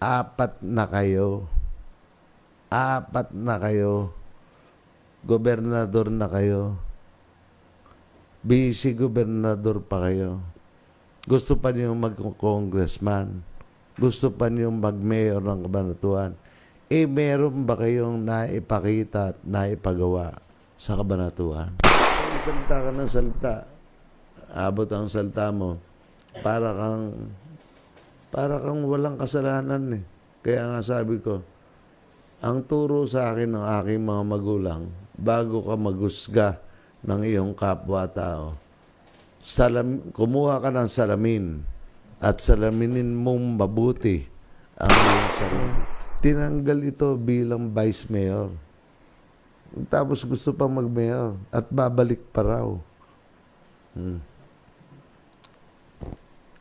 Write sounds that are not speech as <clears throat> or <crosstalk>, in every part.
apat na kayo. Apat na kayo. Gobernador na kayo. Vice gobernador pa kayo. Gusto pa niyo mag-congressman. Gusto pa niyo mag-mayor ng kabanatuan. Eh, meron ba kayong naipakita at naipagawa sa kabanatuan? Salita ka ng salita. Abot ang salita mo. Para kang para kang walang kasalanan eh. Kaya nga sabi ko, ang turo sa akin ng aking mga magulang, bago ka magusga ng iyong kapwa-tao, salam, kumuha ka ng salamin at salaminin mong mabuti ang iyong sarili. Tinanggal ito bilang vice mayor. Tapos gusto pang mag-mayor at babalik pa raw. Hmm.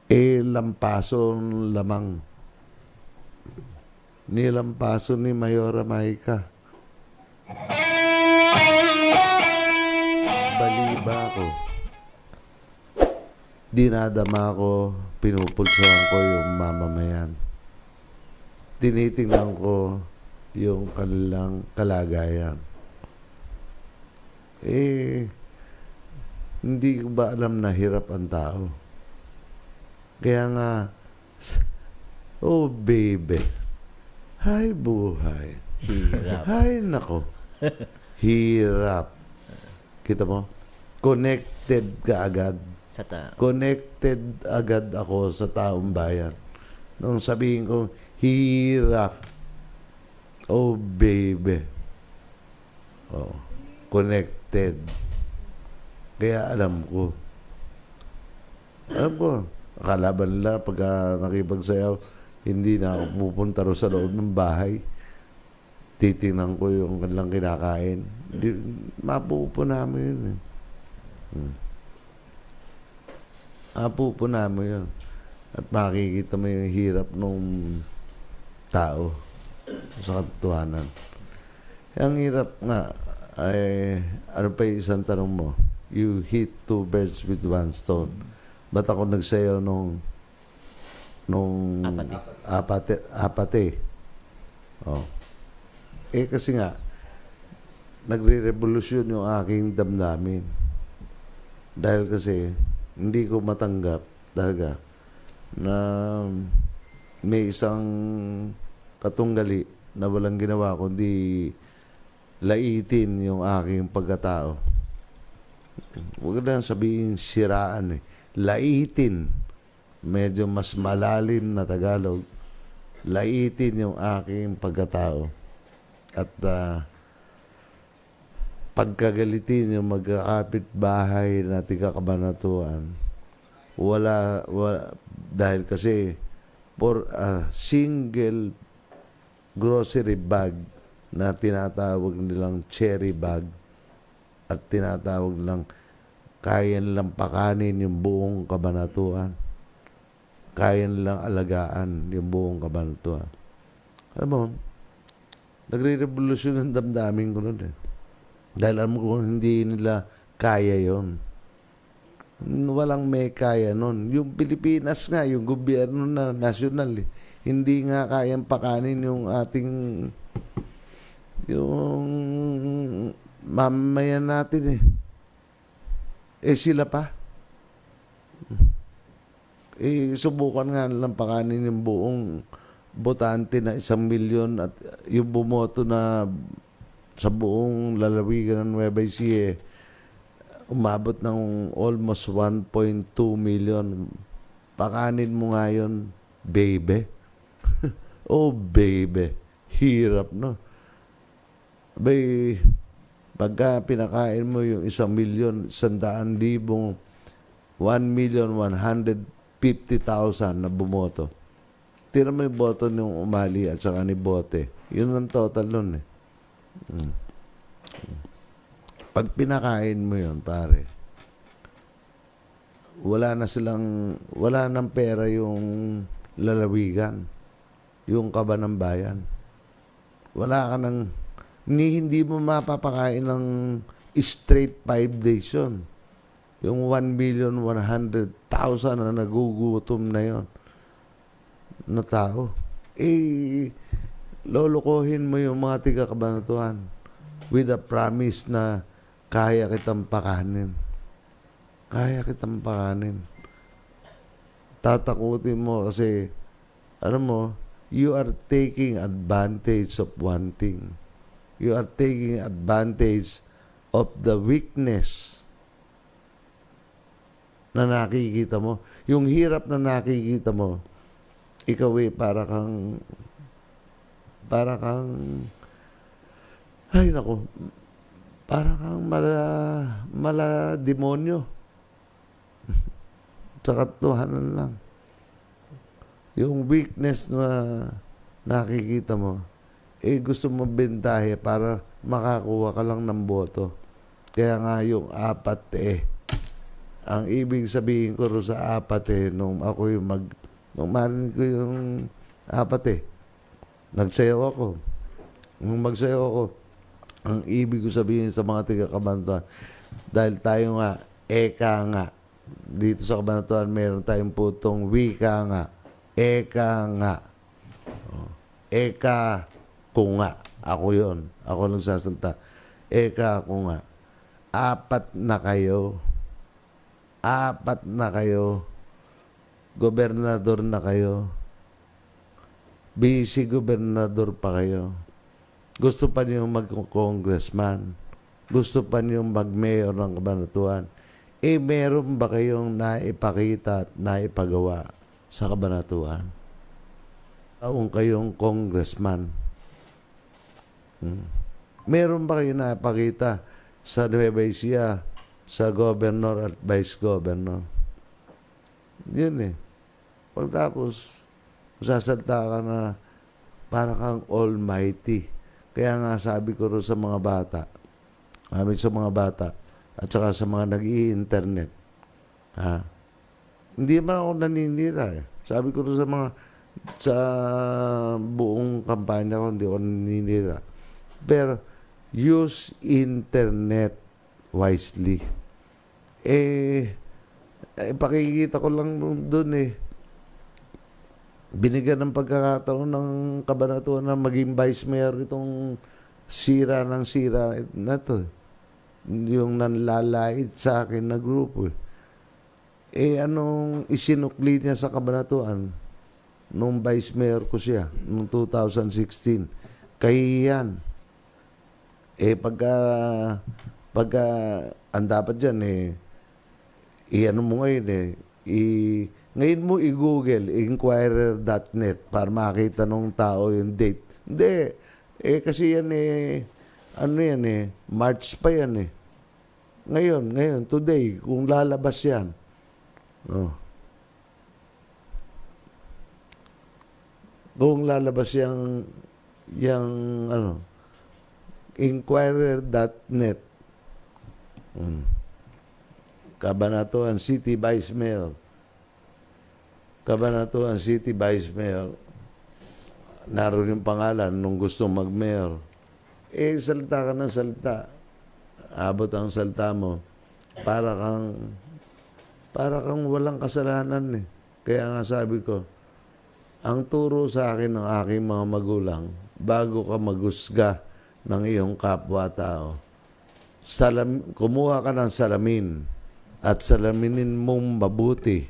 Eh, lampaso lamang. Nilampaso ni Mayora Mahika. Baliba ko. Dinadama ko, pinupulsuhan ko yung mamamayan. Tinitingnan ko yung kanilang kalagayan. Eh, hindi ko ba alam na hirap ang tao? Kaya nga, <laughs> oh baby, hay buhay. Hirap. Hay nako, hirap. Kita mo? Connected ka agad. Sa ta. Connected agad ako sa taong bayan. Nung sabihin ko, hirap. Oh baby. Oh, connected. Kaya alam ko. Alam ko, akalaban nila pagka nakipagsayaw, hindi na ako pupunta ro sa loob ng bahay. Titingnan ko yung kanilang kinakain. Di, mapupo namin yun eh. Hmm. Mapupo namin yun. At makikita mo yung hirap nung tao sa katotohanan. Ang hirap nga, ay, ano pa yung isang tanong mo? You hit two birds with one stone. Ba't ako nagsayaw nung nung Apate. apate, apate. Oh. Eh kasi nga, nagre-revolusyon yung aking damdamin. Dahil kasi, hindi ko matanggap talaga na may isang katunggali na walang ginawa kundi laitin yung aking pagkatao. Huwag na sabihin siraan eh. Laitin. Medyo mas malalim na Tagalog. Laitin yung aking pagkatao. At ah, pagkagalitin yung magkakapit bahay na tiga kabanatuan, wala, wala, dahil kasi for a single grocery bag na tinatawag nilang cherry bag at tinatawag nilang kaya nilang pakanin yung buong kabanatuan. Kaya nilang alagaan yung buong kabanatuan. Alam mo, nagre-revolusyon ang damdamin ko nun eh. Dahil alam ko hindi nila kaya yon. Walang may kaya nun. Yung Pilipinas nga, yung gobyerno na nasyonal, eh, hindi nga kayang pakanin yung ating yung mamamayan natin eh. Eh sila pa. Eh subukan nga nilang pakanin yung buong botante na isang milyon at yung bumoto na sa buong lalawigan ng Nueva Ecija, umabot ng almost 1.2 million. Pakanin mo nga yun, baby. <laughs> oh, baby. Hirap, no? Abay, pagka pinakain mo yung isang milyon, sandaan libong, 1 million 150,000 na bumoto. Tira mo yung boto ng umali at saka ni Bote. Yun ang total nun eh. Mm. Pag pinakain mo yun, pare, wala na silang, wala nang pera yung lalawigan, yung kaba ng bayan. Wala ka nang, ni, hindi mo mapapakain ng straight five days yun. Yung 1 million 100,000 na nagugutom na yon na tao. eh, lolokohin mo yung mga tiga kabanatuan with a promise na kaya kitang pakanin. Kaya kitang pakanin. Tatakutin mo kasi, alam mo, you are taking advantage of one thing. You are taking advantage of the weakness na nakikita mo. Yung hirap na nakikita mo, ikaw eh, para kang, para kang, ay nako, para kang mala, mala demonyo. <laughs> Sa katuhanan lang. Yung weakness na nakikita mo, eh gusto mo bentahe para makakuha ka lang ng boto. Kaya nga yung apat eh, ang ibig sabihin ko sa apat eh, nung ako yung mag, nung marinig ko yung apat eh, nagsayaw ako. Nung magsayaw ako, ang ibig ko sabihin sa mga tiga kabanatuan, dahil tayo nga, eka nga, dito sa kabanatuan, meron tayong putong wika nga, eka nga, Oh. eka ko nga, ako yon ako nagsasalta, eka ko nga, apat na kayo, apat na kayo, gobernador na kayo, vice gobernador pa kayo, gusto pa niyo mag-congressman, gusto pa niyo mag-mayor ng kabanatuan, eh meron ba kayong naipakita at naipagawa sa kabanatuan? Taong kayong congressman. Hmm. Meron ba kayong naipakita sa Nueva Ecija, sa governor at vice governor? Yun eh. Pagtapos, sasalta ka na para kang almighty. Kaya nga sabi ko rin sa mga bata, sabi sa mga bata, at saka sa mga nag-i-internet, ha? Hindi man ako naninira eh. Sabi ko rin sa mga, sa buong kampanya ko, hindi ako naninira. Pero, use internet wisely. Eh, eh pakikita ko lang doon eh. Binigyan ng pagkakataon ng kabanatuan na maging vice mayor itong sira ng sira na to. Yung nanlalait sa akin na grupo eh. Eh anong isinukli niya sa kabanatuan nung vice mayor ko siya noong 2016? Kaya yan. Eh pagka pagka ang dapat dyan eh i-ano mo ngayon eh i ngayon mo i-google inquirer.net para makita nung tao yung date. Hindi. Eh kasi yan eh ano yan eh March pa yan eh. Ngayon, ngayon, today, kung lalabas yan. Oh. Kung lalabas yung yung ano inquirer.net mm. Kabanatuan City Vice Mayor. Kabanatuan City Vice Mayor. Naroon yung pangalan nung gusto mag-mayor. Eh salita ka ng salita. Abot ang salita mo. Para kang para kang walang kasalanan eh. Kaya nga sabi ko ang turo sa akin ng aking mga magulang, bago ka magusga ng iyong kapwa-tao, salam, kumuha ka ng salamin at salaminin mong mabuti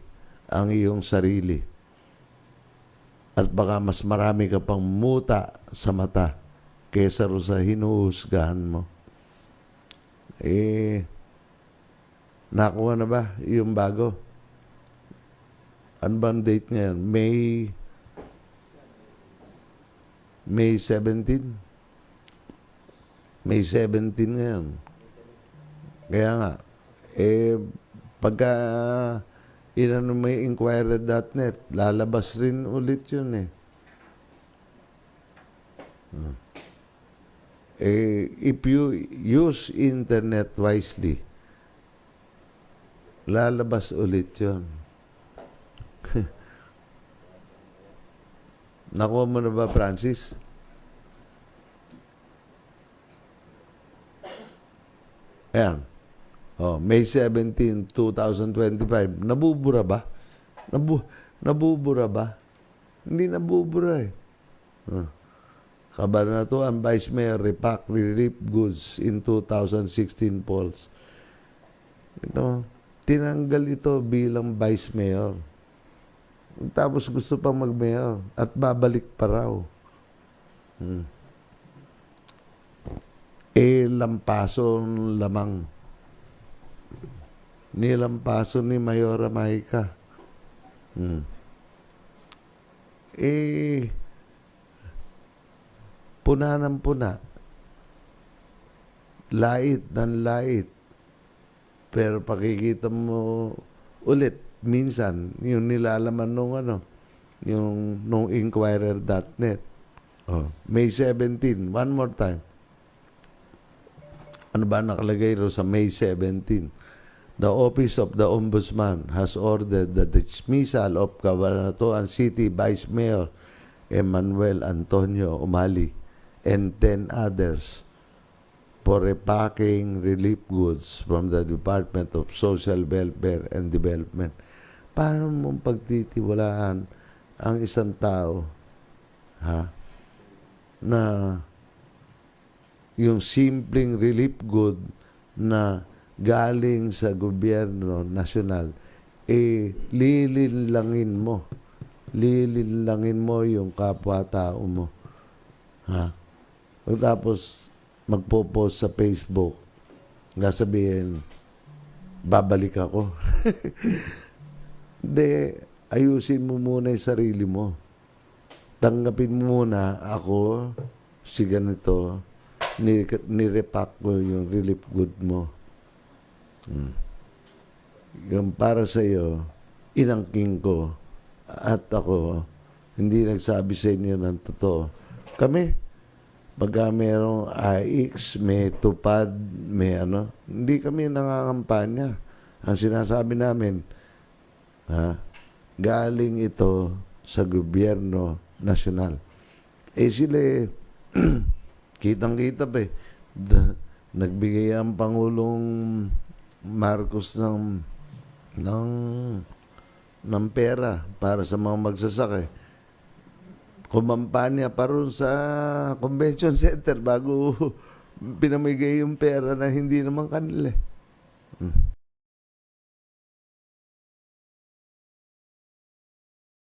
ang iyong sarili. At baka mas marami ka pang muta sa mata kesa sa hinuhusgahan mo. Eh, nakuha na ba yung bago? Ano bang date ngayon? May May 17. May 17 ngayon. Kaya nga, eh, pagka inano may inquirer.net, lalabas rin ulit yun eh. Hmm. Eh, if you use internet wisely, lalabas ulit yun. <laughs> Nakuha mo na ba, Francis? Ayan. Oh, May 17, 2025. Nabubura ba? Nabu nabubura ba? Hindi nabubura eh. Uh, Kabanatuan Vice Mayor repack relief goods in 2016 polls. Ito, tinanggal ito bilang Vice Mayor. Tapos gusto pang mag-mayor at babalik pa raw. Hmm. Eh, lampaso lamang. Nilampaso ni Mayora Mahika. Hmm. Eh, puna ng puna. Lait ng lait. Pero pakikita mo ulit, minsan, yung nilalaman nung ano, yung nung inquirer.net. Oh, May 17, one more time. Ano ba nakalagay ro sa May 17? The Office of the Ombudsman has ordered the dismissal of Cabanatuan City Vice Mayor Emmanuel Antonio Umali and 10 others for repacking relief goods from the Department of Social Welfare and Development. Paano mong pagtitiwalaan ang isang tao ha, na yung simpleng relief good na galing sa gobyerno nasyonal, eh, lilinlangin mo. Lilinlangin mo yung kapwa-tao mo. Ha? Pagkatapos, magpo-post sa Facebook, nga sabihin, babalik ako. <laughs> Hindi, ayusin mo muna yung sarili mo. Tanggapin mo muna, ako, si ganito, ni, nirepack ko yung relief good mo. Hmm. Yung para sa iyo, inangking ko at ako hindi nagsabi sa inyo ng totoo. Kami, pagka merong AX, may tupad, may ano, hindi kami nangangampanya. Ang sinasabi namin, ha, galing ito sa gobyerno nasyonal. Eh sila, eh, <clears throat> kitang-kita pa eh. Da- nagbigay ang Pangulong Marcos ng ng ng pera para sa mga magsasakay. Kumampanya pa ron sa convention center bago <laughs> pinamigay yung pera na hindi naman kanila. eh. Hmm.